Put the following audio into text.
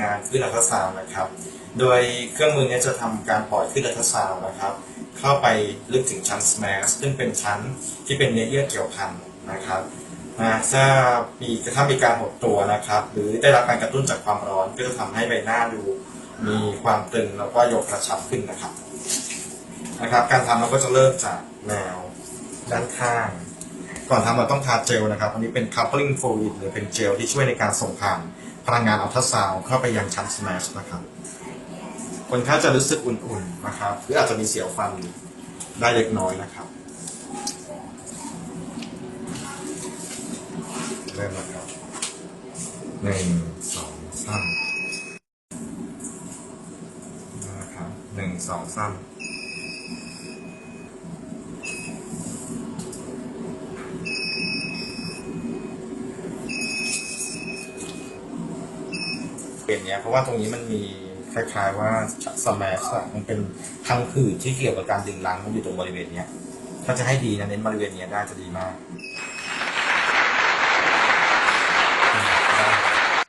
งานคลื่นอัลตราซาวน์นะครับ โดยเครื่องมือเนี้จะทำการปล่อยคลื่นอัลตราซาวน์นะครับ เข้าไปลึกถึงชั้นสแมาร์ซึ่งเป็นชั้นที่เป็นเนื้อเยื่อเกี่ยวพันนะครับนะถ้ามีถ้ามีการหดตัวนะครับ หรือได้รับการกระตุ้นจากความร้อนก็จะทำให้ใบหน้าดูมีความตึงแล้วก็ยกกระชับขึ้นนะครับนะครับ การทำเราก็จะเริ่มจากแนวด้านข้าง ก่อนทำเราต้องทาเจลนะครับ อันนี้เป็น coupling fluid หรือเป็นเจลที่ช่วยในการส่งผ่านพลังงานอัลตราซาวด์เข้าไปยังชั้น smash นะครับ คนไข้จะรู้สึกอุ่นๆนะครับ หรืออาจจะมีเสียวฟันได้เล็กน้อยนะครับ เริ่มแล้วครับหนึ่งสองสามนะครับหนึ่งสองสาม เปลี่ยนเนี้ยเพราะว่าตรงนี้มันมีคล้าย ๆ ว่าสมัชอะมันเป็นทางผืดที่เกี่ยวกับการดึงล้งมันอยู่ตรงบริเวณเนี้ยถ้าจะให้ดีนะเน้นบริเวณเนี้ยได้จะดีมาก